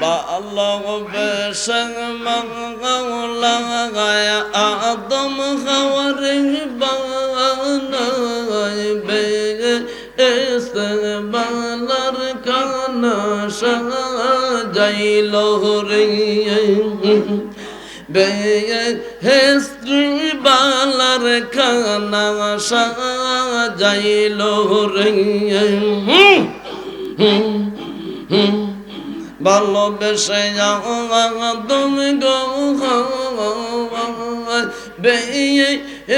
ভালোবেসে মঙ্গলায় আদম খাওয়ার বানাইবে এসে বালার কানা সাজাইল রে বে হেস্ত্রী বালার খানা সাজাইল রে ভালোবেসে তুমি গো বেয়ে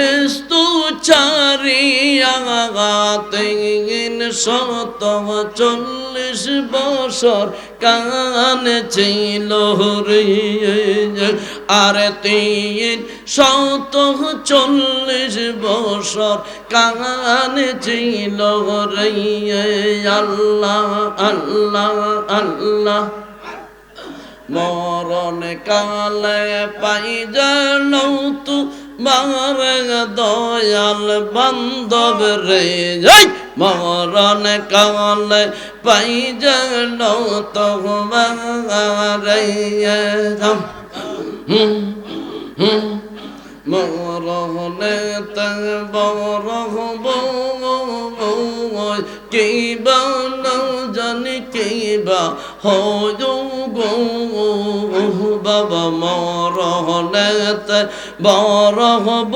এস্তু চারিয়া তিন শত চল্লিশ বছর কান ছিল রে আর তিন শত চল্লিশ বছর কান ছিল রে আল্লাহ আল্লাহ আল্লাহ। মরণ কালে পাই যেন তু মার দয়াল বান্ধব রে। যাই মরণ কালে পাই যেন তো মারে হুম হুম মরণে তে বড় হব। কিবা না জানি কিবা হয় গো বাবা মরণে তে বড় হব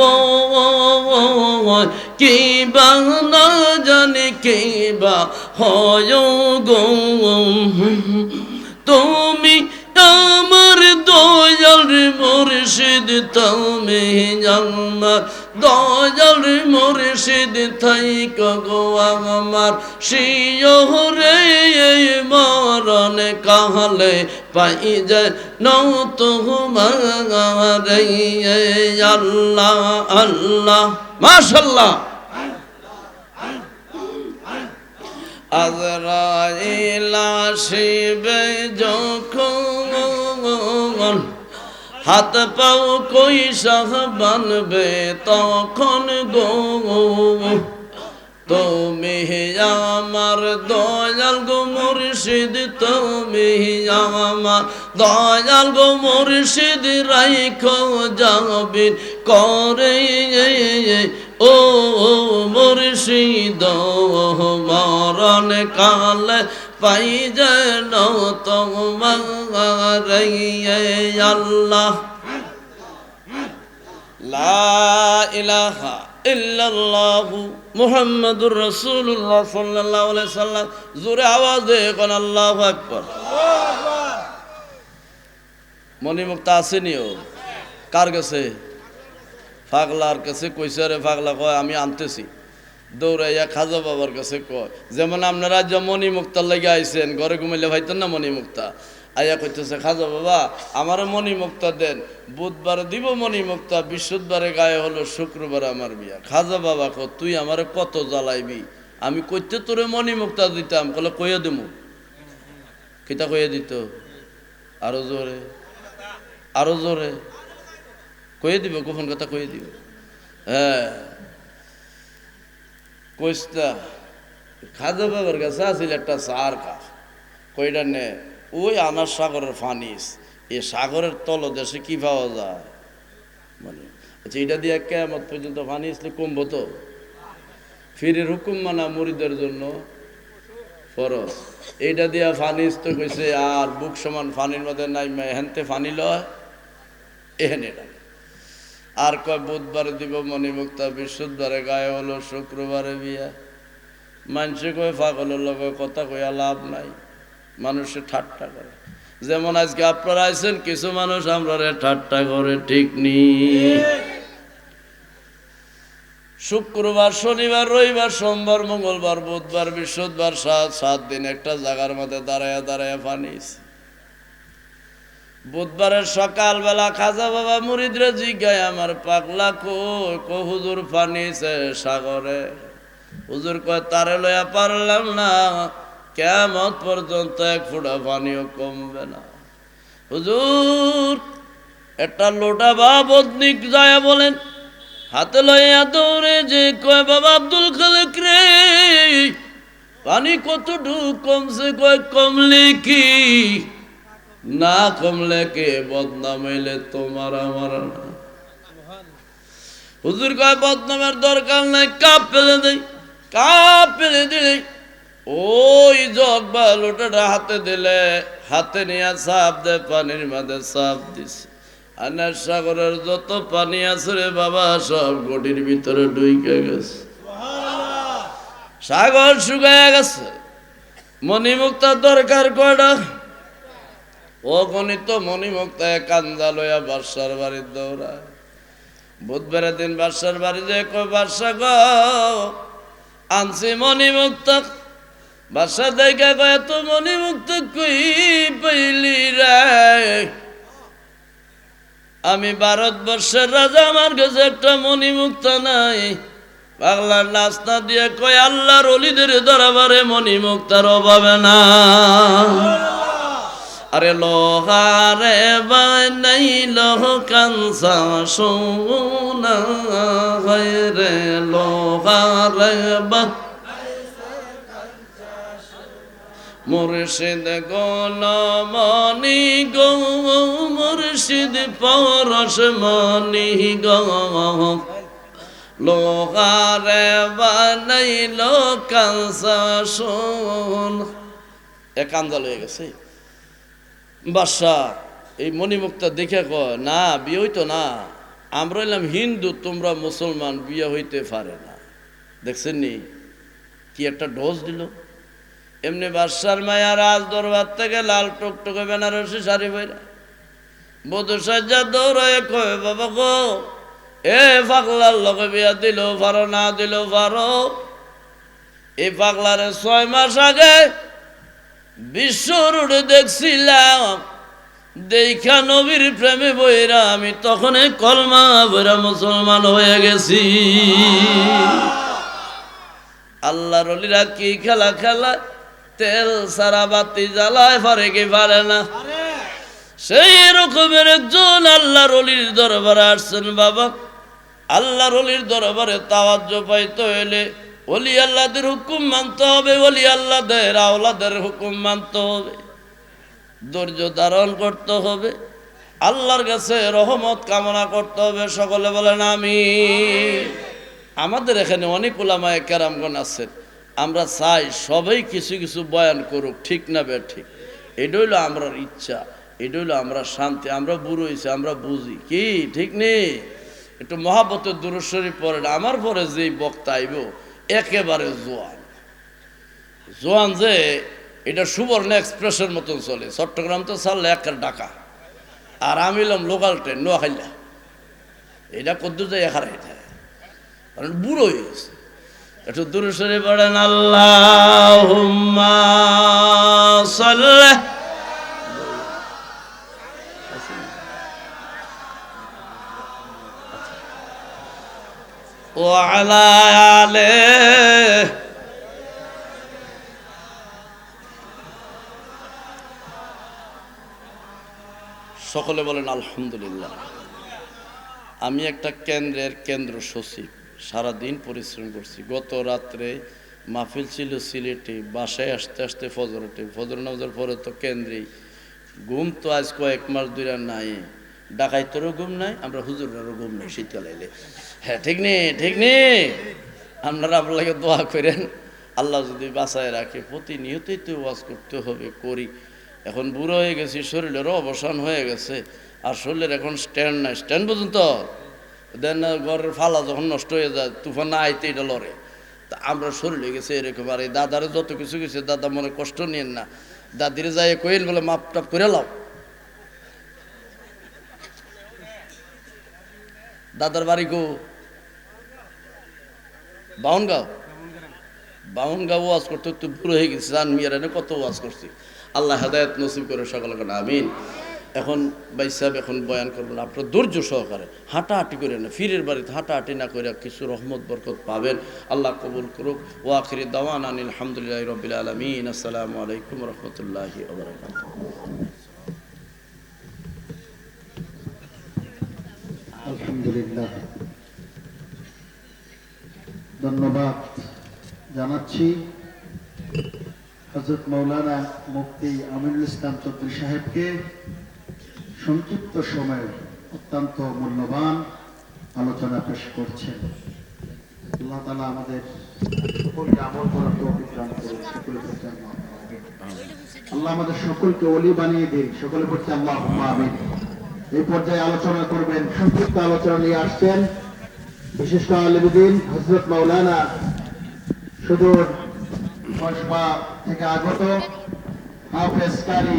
কিবা না জানি কিবা হয় গো। তুমি আমার দয়াল মুর্শিদ, তুমি আমার দয়াল মুর্শিদ, থাই গো আমার। শিয়রে মরণ কাহলে পাই যায় নৌ তোমারে আল্লাহ আল্লাহ। মাশাল্লাহ। আজরাইল আসিবে যখন হাত পাও কই সাহ বানবে তখন গো। তুমি আমার দয়াল গো মুর্শিদ, তুমি আমার দয়াল গো মুর্শিদ, রাইখো যাবিন করে। ও মুর্শিদ, মরণ কাল পাই যেন তোমার আল্লাহ। ইলাহা ইল্লাল্লাহু মুহাম্মাদুর রাসূলুল্লাহ সাল্লাল্লাহু আলাইহি সাল্লাম। জোরে আওয়াজ কোন আল্লাহু আকবার। মণিমুক্তা আসেনিও? কার কাছে? পাগলার কাছে কইছে রে পাগলা কয়, আমি আনতেছি। দৌড়াইয়া খাজা বাবার কাছে কয়, যেমন আপনারা যে মণিমুক্তার লেগে আইছেন, ঘরে ঘুমাইলে ভাইতেন না মণিমুক্তা আইয়া কইতেছে, খাজা বাবা, আমার মণিমুক্তা দেন, বুধবার দিব মণিমুক্তা বৃহস্পতিবারে গায়ে হলো, শুক্রবার আমার বিয়া। খাজা বাবা ক তুই আমার কত জ্বালাইবি? আমি কইতে তোরে মণিমুক্তা দিতাম কলে কইয়া দিমু। কিতা কইয়া দিত? আরও জোরে। আরও জোরে। কয়ে দিব, গোপন কথা কয়ে দিব। হ্যাঁ। কইস্তা খাজা বাবার কাছে আছিল একটা সার কাঠ। কইটা নে, ওই আনার সাগরের ফানিস এই সাগরের তলদেশে কি পাওয়া যায়? মানে আচ্ছা এটা দিয়ে কেমন পর্যন্ত ফানি আসলে কমবো তো? ফিরের হুকুম মানা মুড়িদের জন্য ফরস এইটা দিয়া ফানিস তো কইছে, আর বুক সমান ফানির মধ্যে নাই হেনতে ফানি লয়। এহেন এটা। আর কয়, বুধবারে দিব মণিমুক্তা, বৃহস্পতিবারে গায়ে হলো, শুক্রবারে বিয়া। মানুষে কয়, পাগলের লগে কথা কইয়া লাভ নাই। মানুষে ঠাট্টা করে। যেমন আজকে আপনারা আইছেন, কিছু মানুষ আমরা ঠাট্টা করে, ঠিক নি। শুক্রবার, শনিবার, রবিবার, সোমবার, মঙ্গলবার, বুধবার, বৃহস্পতিবার, সাত সাত দিন একটা জায়গার মধ্যে দাঁড়ায় দাঁড়ায় ফানিস বুধবারের সকালবেলা খাজা বাবা মুরিদরে জিজ্ঞায় আমার পাগলা কো কো হুজুর ফানিছে সাগরে? হুজুর কয়, তারে লয়া পারলাম না কেমন পর্যন্ত এক ফুটা পানিও কমবে না। হুজুর, একটা লোটা বা বদনিক যায় বলেন, হাতে লইয়া দৌড়ে যে কয়, বাবা আব্দুল খালেক রে, পানি কতটুকু কমছে? কয়, কমলে কি? না কমলে কে বদনাম হইলে তোমার আমার হুজুর কয়, বদনামের দরকার নাই, কাপ ফেলে দেই, কাপ ফেলে দিলে ওই জগ বা লোটাটা হাতে দিলে, হাতে নিয়ে সাপ দে, পানির মাঝে সাপ দিছে। আনার সাগরের যত পানি আছে রে বাবা, সব গটির ভিতরে ডুইকে গেছে। সাগর শুকায় গেছে। মণিমুক্তার দরকার কয়টা? ও গণিত মণিমুক্তা কান্দা লইয়া বাসার বাড়ির দৌড়ায়। বুধবারের দিন বাসার বাড়ি যে কয় বাসা গ, আনছি মণিমুক্ত। বাসা দেখে কয়, এত মণিমুক্ত কই পাইলি রে? আমি ভারতবর্ষের রাজা, আমার কাছে একটা মণিমুক্ত নাই। পাগলার নাস্তা দিয়ে কয়, আল্লাহর অলিদের দরবারে মণিমুক্তার অভাবে না। আরে লোহারে বানাই লোহ কাঞ্চা সোনা রে লোহারে মুর্শিদ গোলমণি গো, মুর্শিদ পরশ মণি গো। লোহারে বানাইল কাঞ্চা সোন। এক আন্দাল হয়ে গেছে। বাদশাহ এই মণিমুক্তা দেখে কয়, না, বিয়ে হইতো না। আমরা হইলাম হিন্দু, তোমরা মুসলমান, বিয়ে হইতে পারে না। দেখছেন নি? কি একটা ডোজ দিল। এমনি বাদশার মায়া রাজ দরবার থেকে লাল টকটকে বেনারসি শাড়ি বইরা বধু দৌড়ায় কয়, বাবা গো, এ পাগলার লগে বিয়া দিল পারো, না দিল পারো? এই পাগলারে ছয় মাস আগে বিশ্ব রোডে দেখছিলাম। দেখা নবীর প্রেমে বইরা আমি তখন কলমা বইরা মুসলমান হয়ে গেছি। আল্লাহ রলিরা কি খেলা খেলা, তেল সারা বাতি জ্বালায় পারে কি পারে না। সেই রকমের একজন আল্লাহ রলির দরবারে আসছেন, বাবা। আল্লাহ রলির দরবারে তাওয়াজ্য পাইতে হইলে ওলি আল্লাহদের হুকুম মানতে হবে, ওলি আল্লাহদের আওলাদের হুকুম মানতে হবে। ধৈর্য ধারণ করতে হবে, আল্লাহর কাছে রহমত কামনা করতে হবে, সকলে বলেন আমি আমাদের এখানে অনেক ওলামায় কেরামগণ আছেন, আমরা চাই সবাই কিছু কিছু বয়ান করুক, ঠিক না বে ঠিক? এটা হইল আমরা ইচ্ছা, এটা হইল আমরা শান্তি, আমরা বুড়ো হয়েছি, আমরা বুঝি, কি ঠিক নেই? একটু মহাবতের দূরস্বরী পরে আমার পরে যেই বক্তা আইব একেবারে জোয়ান। জোয়ান যে, এটা সুবর্ণ এক্সপ্রেসের মতন চলে। চট্টগ্রাম তো চাললে একের ডাকা আর আমি এলাম লোকাল ট্রেন নোয়াখাইলা এটা কদ্দু এখানে এটা। কারণ বুড়ো হয়ে গেছে। একটু দূরে সরে পড়েন আল্লাহ وعلى آله সকলে বলেন আলহামদুলিল্লাহ আমি একটা কেন্দ্রের কেন্দ্র সচিব সারাদিন পরিশ্রম করছি গত রাত্রে মাহফিল ছিল সিলেটে বাসায় আসতে আসতে ফজরটে ফজর নামাজের পরে তো কেন্দ্রেই ঘুম তো আজ কয়েক মাস দুই আর নাই ডাকাইতেরও ঘুম নাই, আমরা হুজুরেরও ঘুম নাই শীতকাল এলে। হ্যাঁ ঠিক নেই ঠিক নেই আপনারা আপনাকে দোয়া করেন। আল্লাহ যদি বাঁচায় রাখে, প্রতিনিয়তই তো ওয়াজ করতে হবে, করি। এখন বুড়ো হয়ে গেছি, শরীরেরও অবসান হয়ে গেছে। আর শরীরের এখন স্ট্যান্ড নাই। স্ট্যান্ড পর্যন্ত? দেন ঘরের ফালা যখন নষ্ট হয়ে যায়, তুফান না আইতে এটা লড়ে। তা আমরা শরীরে গেছে এরকম। আর এই দাদারে যত কিছু গেছে, দাদা মনে কষ্ট নিয়েন না। দাদিরে যাই কইল বলে মাপ টাপ করে লাও। দাদার বাড়ি গো বাউনগাঁও? বাউনগাঁও ওয়াজ করতে তো বুড়ো হয়ে গেছে, জান মিয়ার এনে কত ওয়াজ করছি। আল্লাহ হেদায়ত নসিব করে সকলে করে আমিন। এখন ভাই সাহেব এখন বয়ান করবেন, আপনার ধৈর্য সহকারে, হাঁটাহাঁটি করে না, ফিরের বাড়িতে হাঁটাহাঁটি না করে কিছু রহমত, বরকত পাবেন। আল্লাহ কবুল করুক। ও আখিরি দাওয়ান আনিল আলহামদুলিল্লাহ রবিল আলমিন। আসসালামু আলাইকুম রহমতুল্লাহি আলহামদুলিল্লাহ। ধন্যবাদ জানাচ্ছি হজরত মৌলানা মুফতি আমিনুল ইসলাম চৌধুরী সাহেবকে। সংক্ষিপ্ত সময়ে অত্যন্ত মূল্যবান আলোচনা পেশ করছেন। আল্লাহ তালা আমাদের সকলকে আমল করার তৌফিক করুন। সকলের প্রতি আল্লাহ আমাদের সকলকে অলি বানিয়ে দিন সকলের প্রতি আল্লাহ আমিন। এই পর্যায়ে আলোচনা করবেন, সংক্ষিপ্ত আলোচনা নিয়ে আসছেন বিশিষ্ট আলমদিন হজরত মাওলানা সুদূর কসবা থেকে আগত হাফেজ কারি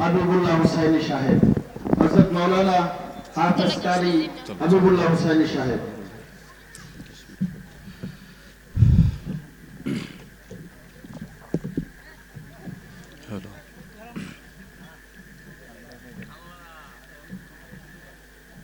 হাবিবুল্লাহ হুসাইনি সাহেব। হজরত মাওলানা হাফেজ কারি হাবিবুল্লাহ হুসাইনি সাহেব।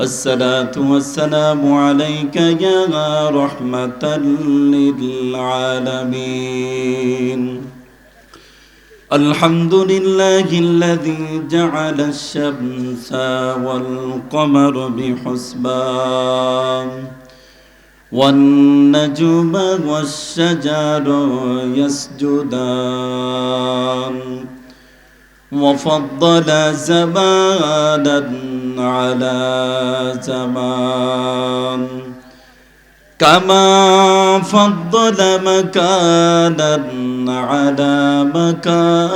الصلاة والسلام عليك يا رحمة للعالمين. الحمد لله الذي جعل الشمس والقمر بحسبان والنجم والشجر يسجدان وفضل زمانا على زمان كما فضل مكانا على مكان